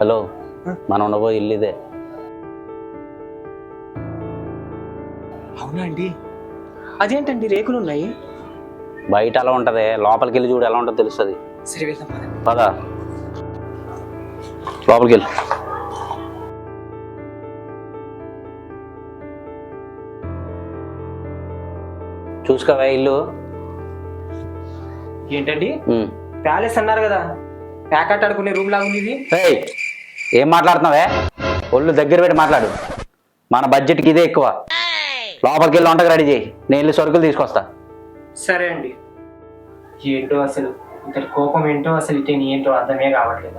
Hello మనం ఉండబోయే ఇల్లు ఇదే. అవునా అండి? అదేంటండి రేకులు ఉన్నాయి? బయట ఎలా ఉంటుంది లోపలికి వెళ్ళి చూడు ఎలా ఉంటుందో తెలుస్తుంది. సరే వెళ్దాం పదండి. పద. లోపలికి వెళ్ళి చూసుకోవా ఇల్లు? ఏంటండి? ఉమ్. ప్యాలెస్ అన్నారు కదా. ప్యాకెట్ ఆడుకునే రూమ్ లాగా ఉంది ఇది. ఏయ్ ఏం మాట్లాడుతున్నావే? ఒళ్ళు దగ్గర పెట్టి మాట్లాడు. మన బడ్జెట్కి ఇదే ఎక్కువ. లోపలికి వెళ్ళి వంటకు రెడీ చేయి. నేను వెళ్ళి సరుకులు తీసుకొస్తా. సరే అండి. ఏంటో అసలు? ఇతని కోపం ఏంటో అసలు ఇతని ఏంటో అర్థమే కావట్లేదు.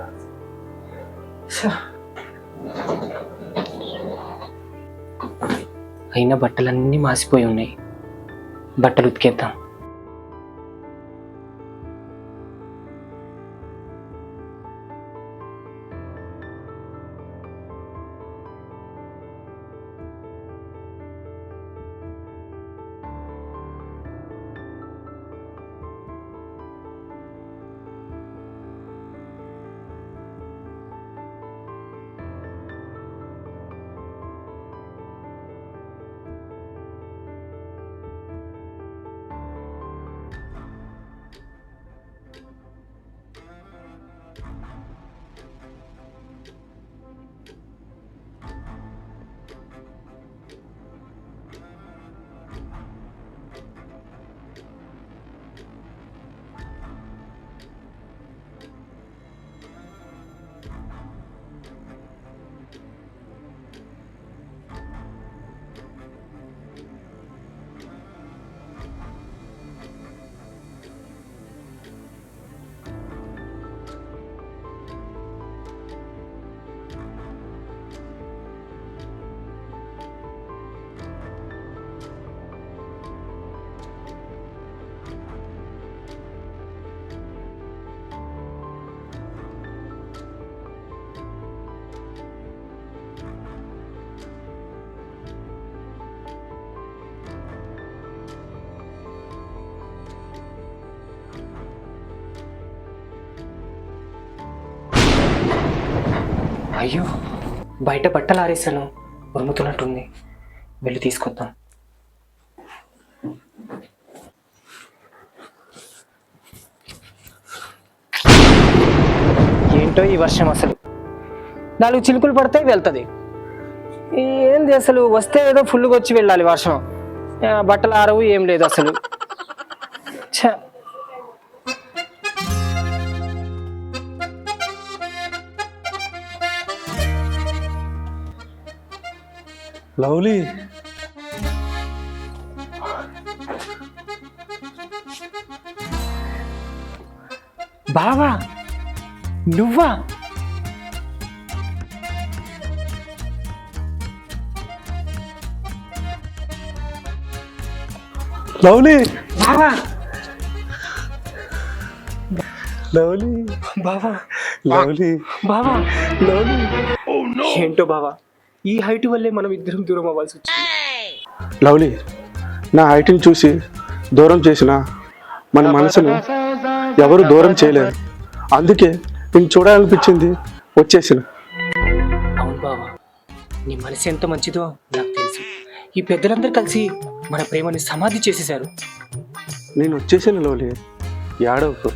అయినా బట్టలన్నీ మాసిపోయి ఉన్నాయి. బట్టలు ఉతికేద్దాం. అయ్యో బయట బట్టలు ఆరేసాను ఉరుముతున్నట్టుంది. వెళ్ళి తీసుకొద్దాం. ఏంటో ఈ వర్షం అసలు? నాలుగు చిలుకులు పడితే వెళ్తుంది. ఏంది అసలు? వస్తే ఏదో ఫుల్గా వచ్చి వెళ్ళాలి వర్షం. బట్టలు ఆరవు ఏం లేదు అసలు. చా లవ్లీ. బావా నువ్వా? లవ్లీ. బావా. లవ్లీ. బావా. లవ్లీ. బావా. లవ్లీ. ఏంటో బావా? ఈ హైట్ వల్లే మనం ఇద్దరం దూరం అవ్వాల్సి వచ్చింది. లవ్లీ నా హైట్ని చూసి దూరం చేసిన మన మనసును ఎవరు దూరం చేయలేరు. అందుకే నేను చూడాలనిపించింది వచ్చేసిన. అవును బావా నీ మనసు ఎంత మంచిదో నాకు తెలుసు. ఈ పెద్దలందరూ కలిసి మన ప్రేమని సమాధి చేసేశారు. నేను వచ్చేసిన లవ్లీ ఏడవకు.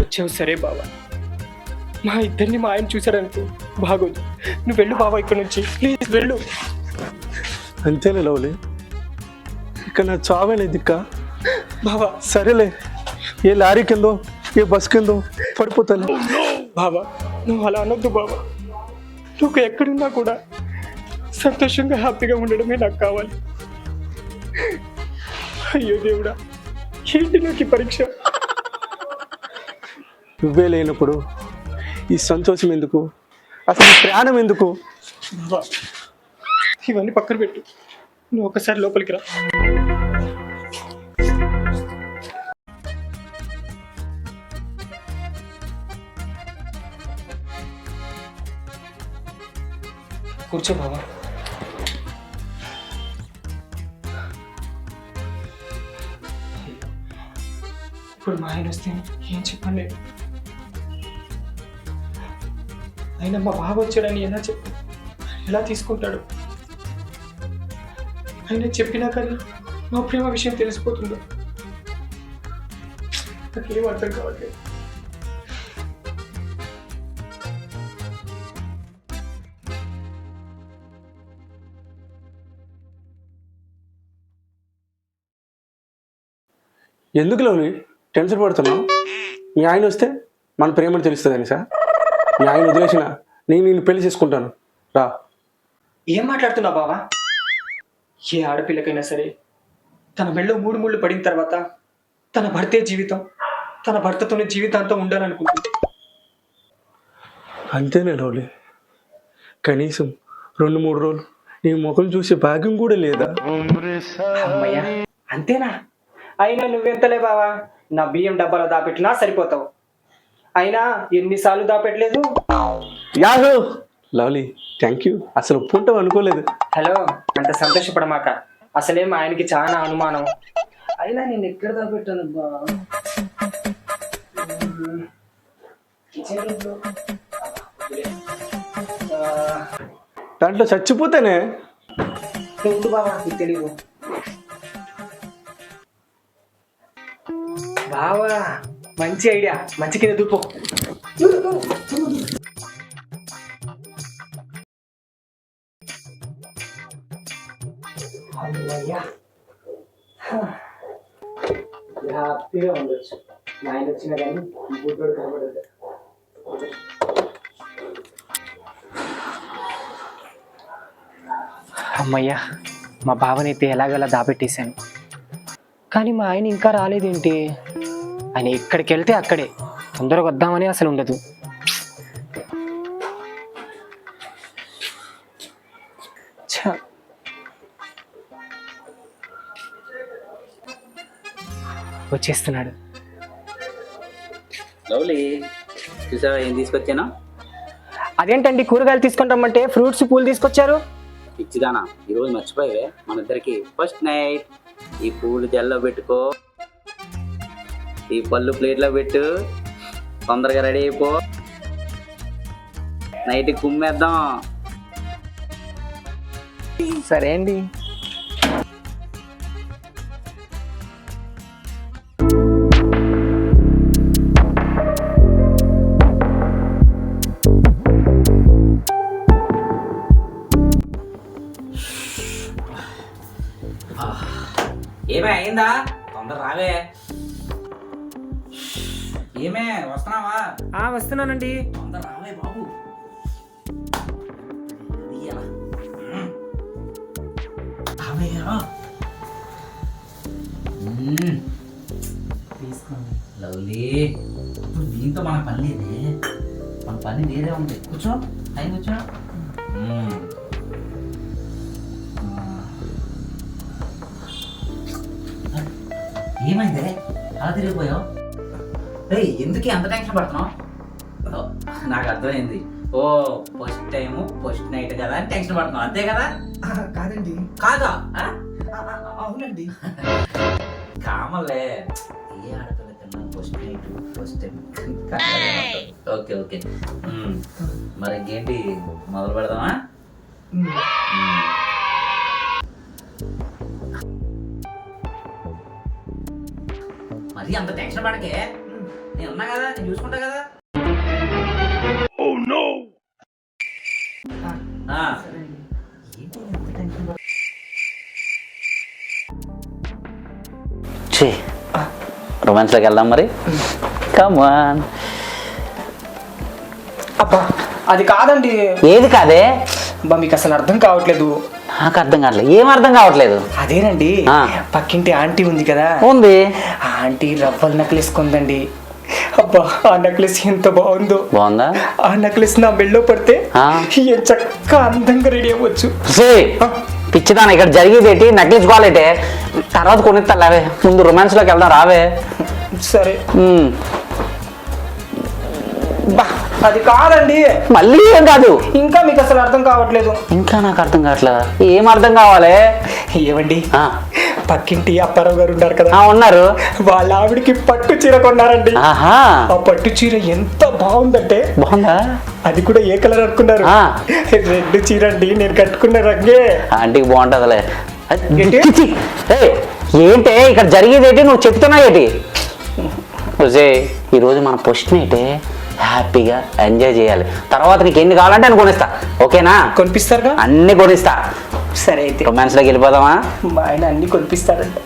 వచ్చావు సరే బావా. మా ఇద్దరిని మా ఆయన చూశాడనుకో. బాగోదు. నువ్వు వెళ్ళు బావా ఇక్కడ నుంచి. ప్లీజ్ వెళ్ళు. అంతేలే లవ్లీ. ఇక నా చావేలే దిక్క. బావా. సరేలే. ఏ లారీ కిందో ఏ బస్ కిందో పడిపోతాను. బావా నువ్వు అలా అనొద్దు బావా. నువ్వు ఎక్కడున్నా కూడా సంతోషంగా హ్యాపీగా ఉండడమే నాకు కావాలి. అయ్యో దేవుడా ఏంటి నాకు పరీక్ష? నువ్వే లేనప్పుడు ఈ సంతోషం ఎందుకు? అసలు ప్రాణం ఎందుకు? ఇవన్నీ పక్కన పెట్టు. నువ్వు ఒకసారి లోపలికి రా. కూర్చో బావా ఇప్పుడు మా ఆయన వస్తే ఏం చెప్పండి? ఆయన మా బాగా వచ్చాడని ఎలా చెప్పు? ఎలా తీసుకుంటాడు? ఆయన చెప్పినా కానీ మా ప్రేమ విషయం తెలిసిపోతుందో? నాకేం అర్థం కావట్లేదు. ఎందుకు లోని? టెన్షన్ పడుతున్నావు? మీ ఆయన వస్తే మన ప్రేమను తెలుస్తుందని సార్. మీ ఆయన వదిలేసిన. నేను నిన్ను పెళ్ళి చేసుకుంటాను. రా. ఏం మాట్లాడుతున్నావు బావా? ఏ ఆడపిల్లకైనా సరే తన మెళ్ళో మూడు ముళ్ళు పడిన తర్వాత తన భర్తే జీవితం తన భర్తతోనే జీవితాంతం ఉండాలనుకుంటుంది. అంతేనే లవ్లీ కనీసం రెండు మూడు రోజులు నీ ముఖం చూసే భాగ్యం కూడా లేదా? అమ్మయ్యా అంతేనా? అయినా నువ్వెంతలే బావా? నా బియ్యం డబ్బాలో దాపెట్టినా సరిపోతావు. అయినా ఎన్నిసార్లు దాపెట్టలేదు? యాహో! Lovely thank you. అసలు ఒప్పుకుంటావు అనుకోలేదు. హలో అంత సంతోషపడమాక. అసలేం ఆయనకి చాలా అనుమానం. అయినా నేను ఎక్కడ దాపెట్టాను బా దాంట్లో చచ్చిపోతేనే? ఉండు బావా నీకు తెలీదు. బావా మంచి ఐడియా. మంచి కింద దూపో హ్యాపీగా ఉండొచ్చు. మా ఆయన వచ్చినా కానీ బుద్ధుడు కనబడదు. అమ్మయ్యా మా బావనైతే ఎలాగోలా దాపెట్టేశాను. కానీ మా ఆయన ఇంకా రాలేదేంటి? ఆయన ఎక్కడికి వెళ్తే అక్కడే. తొందరగా వద్దామని అసలు ఉండదు. వచ్చేస్తున్నాడు. లవ్లీ చూసావా ఏం తీసుకొచ్చాను? అదేంటండి కూరగాయలు తీసుకొని రమ్మంటే ఫ్రూట్స్ పూలు తీసుకొచ్చారు? పిచ్చిదానా ఈరోజు మర్చిపోయావే. మన ఇద్దరికి ఫస్ట్ నైట్ ఈ పూలు జల్లో పెట్టుకో ఈ పళ్ళు ప్లేట్లో పెట్టు. తొందరగా రెడీ అయిపో. నైట్ కుమ్మేద్దాం. సరే అండి. ఏమే వస్తున్నానండి. బాబు. లవ్లీ. ఇప్పుడు దీంతో మన పని లేదే. మన పని వేరే ఉంది. కూర్చో. టైం కూర్చో. ఏమైంది? అలా తిరిగిపోయావు? ఎందుకే ఎందుకు అంత టెన్షన్ పడుతున్నావు? నాకు అర్థమైంది. ఓ ఫస్ట్ టైము ఫస్ట్ నైట్ కదా అని టెన్షన్ పడుతున్నావు. అంతే కదా? కాదండి. కాదా? అవునండి. కామలే ఏ ఆడపిల్ల కన్నా first night first time okay okay. మరి ఇంకేంటి? మొదలు పెడదామా. మరి అంత టెన్షన్ పడకే. నేను ఉన్నా కదా నేను చూసుకుంటా కదా. ఛీ. రొమాన్స్లోకి వెళ్దాం మరి. కమాన్ అబ్బా అది కాదండి. ఏది కాదే? అబ్బా మీకు అసలు అర్థం కావట్లేదు. నాకు అర్థం కావట్లేదు. ఏం అర్థం కావట్లేదు? అదేనండి ఆ. పక్కింటి ఆంటీ ఉంది కదా. ఉంది. ఆ ఆంటీ రవ్వల నెక్లెస్ కొందండి అబ్బా ఆ నెక్లెస్ ఎంత బాగుందో. బాగుందా? ఆ నెక్లెస్ నా మెళ్ళో పడితే చక్కగా అందంగా రెడీ అవ్వచ్చు. సే పిచ్చిదాన ఇక్కడ జరిగేది ఏంటి? నక్లీస్ క్వాలిటీ తర్వాత కొనిస్తా లేవే. ముందు రొమాన్స్లోకి వెళ్దాం రావే. సరే. అది కాదండి. మళ్ళీ ఏం కాదు? ఇంకా మీకు అసలు అర్థం కావట్లేదు. ఇంకా నాకు అర్థం కావట్లేదా? ఏం అర్థం కావాలి? ఏమండి? పక్కింటి అప్పారావు గారు ఉన్నారు కదా? ఉన్నారు. వాళ్ళ ఆవిడకి పట్టు చీర కొన్నారండి. ఆహా. ఆ పట్టు చీర ఎంత బాగుందంటే బాగుందా? అది కూడా ఏ కలర్ అనుకున్నారు. రెడ్ చీర అండి నేను కట్టుకున్న రంగే. ఆంటీకి బాగుంటుందిలే. ఏంటి? ఏంటే? ఇక్కడ జరిగేది ఏంటి? నువ్వు చెప్తున్నావు ఏంటి? ఒసే ఈరోజు మన పొస్ట్ నైట్ హ్యాపీగా ఎంజాయ్ చేయాలి. తర్వాత నీకు ఎన్ని కావాలంటే అని కొనిస్తా. ఓకేనా? కొనిపిస్తారుగా? అన్ని కొనిస్తా. సరే అయితే. రొమాన్స్లోకి వెళ్ళిపోదామా? మా ఆయన అన్ని కొనిపిస్తారంట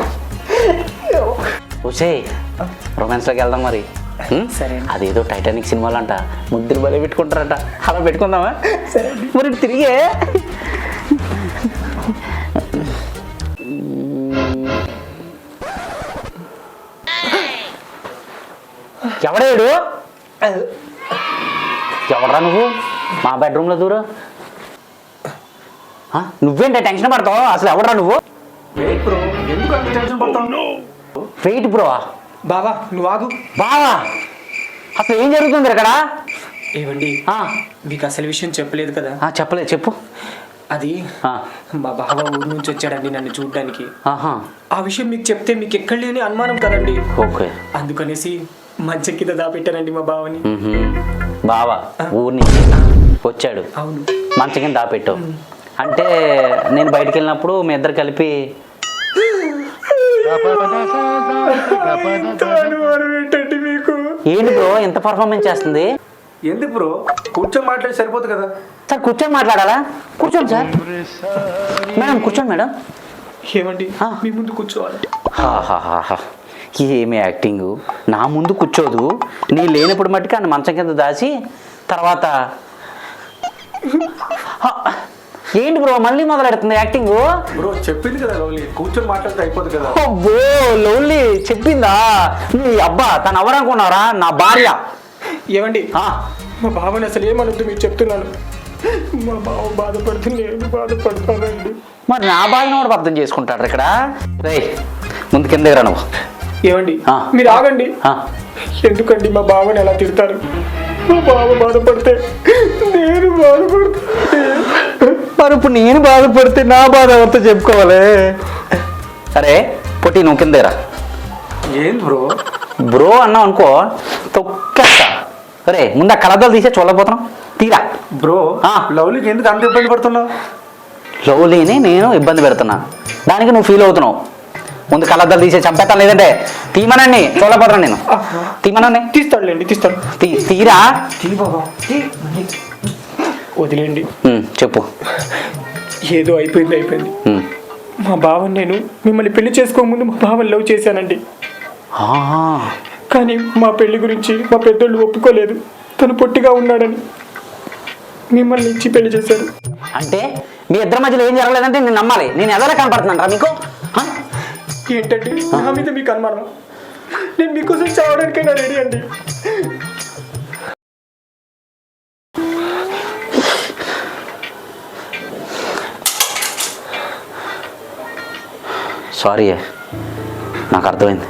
ఒసే రొమాన్స్లోకి వెళ్దాం మరి? సరే. అదేదో టైటానిక్ సినిమాలు అంట ముద్దులు బలి పెట్టుకుంటారంట. అలా పెట్టుకుందామా? సరే. మరి తిరిగే. ఎవడేడు? ఎవడరా నువ్వు? మా బెడ్రూమ్లో దూరు. నువ్వేంటే టెన్షన్ పడతావు? అసలు ఎవడరా నువ్వు? బ్రో ఎందుకు అంత టెన్షన్ పడతావు? వెయిట్ బ్రో బావా నువ్వు ఆగు. బావా? అసలు ఏం జరుగుతుంది ఇక్కడ? ఏవండి? ఆ, మీకు అసలు విషయం చెప్పలేదు కదా? ఆ, చెప్పలేదు చెప్పు. అది ఆ, మా బావ ఊరు నుంచి వచ్చాడండి నన్ను చూడడానికి. ఆహా. ఆ విషయం మీకు చెప్తే మీకు ఎక్కడ లేని అనుమానం కదండి. ఓకే. అందుకనేసి మంచం కింద దాపెట్టానండి మా బావని. బావా ఊరి నుంచి వచ్చాడు. అవును. మంచం కింద దాపెట్టావు అంటే నేను బయటికి వెళ్ళినప్పుడు మీ ఇద్దరు కలిపి ఏంటి బ్రో ఎంత పర్ఫార్మెన్స్ చేస్తుంది? ఎందుకు బ్రో? కూర్చొని మాట్లాడి సరిపోతుంది కదా. సార్ కూర్చొని మాట్లాడాలా? కూర్చోండి సార్. మేడం కూర్చోండి మేడం. ఏమండి. మీ ముందు కూర్చోవాలి. ఏమి యాక్టింగ్? నా ముందు కూర్చోదు. నీ లేనప్పుడు మట్టుకు ఆయన మంచం కింద దాచి తర్వాత ఏంటి బ్రో? మళ్ళీ మొదలెడుతుంది యాక్టింగ్? బ్రో చెప్పింది కదా లవ్లీ. కూర్చొని మాట్లాడితే అయిపోతుంది కదా. అబ్బో లవ్లీ చెప్పిందా? నీ అబ్బా తను ఎవరనుకున్నారా నా భార్య. ఏమండి? ఆ, మా బావని అసలు ఏమనొద్దు మీకు చెప్తున్నాను. మా బావ బాధపడుతూ నేను బాధపడతానండి. మరి నా బాధను కూడా అర్థం చేసుకుంటాడు ఇక్కడ? రేయ్ ముందు కింద రా నువ్వు. ఏమండి? ఆ. మీరు ఆగండి. ఎందుకండి మా బావని ఎలా తిడతారు? మా బావ బాధపడితే నేను బాధపడతాను. మరి ఇప్పుడు నేను బాధపడితే నా బాధ ఎవరితో చెప్పుకోవాలి? సరే పొట్టి నువ్వు కిందేరా ఏంది బ్రో? బ్రో అన్నావు అనుకో తొక్కేస్తా. సరే ముందు ఆ కలద్దలు తీసే చూడకపోతున్నాం తీరా. బ్రో ఆ. లవ్లీకి ఎందుకు అంత ఇబ్బంది పడుతున్నావు? లవ్లీని నేను ఇబ్బంది పెడుతున్నా. దానికి నువ్వు ఫీల్ అవుతున్నావు. ముందు కలద్దలు తీసే చంపేస్తాను లేదంటే తీమనండి చూడకపోతున్నాను నేను. తీమనండి. తీస్తాడులేండి తీస్తాడు. తీ తీరా. తీ బాబా వదిలేండి చెప్పు. ఏదో అయిపోయింది అయిపోయింది. మా బావని నేను మిమ్మల్ని పెళ్ళి చేసుకోకముందు మా బావని లవ్ చేశానండి. కానీ మా పెళ్ళి గురించి మా పెద్దోళ్ళు ఒప్పుకోలేదు. తను పొట్టిగా ఉన్నాడని మిమ్మల్ని ఇచ్చి పెళ్ళి చేశారు అంటే మీ ఇద్దరి మధ్యలో ఏం జరగలేదంటే నేను నమ్మాలి. నేను ఎదలా కనపడుతున్నాను రా మీకు? ఏంటంటే నా మీద మీకు అనుమానం నేను మీకోసం చావడానికైనా రెడీ అండి? సారీ నాకు అర్థమైంది.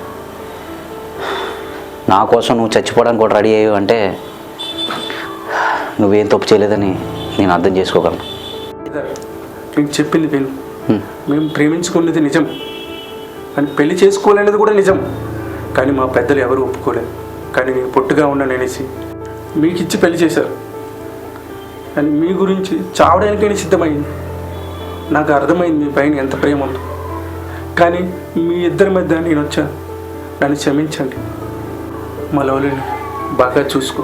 నా కోసం నువ్వు చచ్చిపోవడానికి కూడా రెడీ అయ్యావు అంటే నువ్వేం తప్పు చేయలేదని నేను అర్థం చేసుకోగలను. మీకు చెప్పింది హ్మ్. మేము ప్రేమించుకున్నది నిజం. కానీ పెళ్ళి చేసుకోలేనిది కూడా నిజం. కానీ మా పెద్దలు ఎవరు ఒప్పుకోలేదు. కానీ నేను పొట్టుగా ఉన్నాను అనేసి మీకు ఇచ్చి పెళ్ళి చేశారు. కానీ మీ గురించి చావడానికైనా సిద్ధమైంది. నాకు అర్థమైంది మీ పైన ఎంత ప్రేమ ఉందో. కానీ మీ ఇద్దరి మధ్య నేను వచ్చాను నన్ను క్షమించండి. మా లవ్లీని బాగా చూసుకో.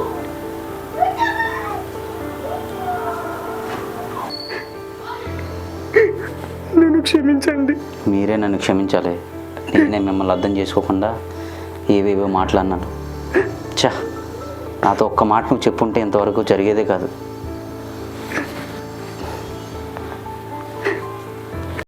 నన్ను క్షమించండి. మీరే నన్ను క్షమించాలి. నేనే మిమ్మల్ని అర్థం చేసుకోకుండా ఏవేవో మాట్లాడినాను. చా నాతో ఒక్క మాట నువ్వు చెప్పుంటే ఇంతవరకు జరిగేదే కాదు.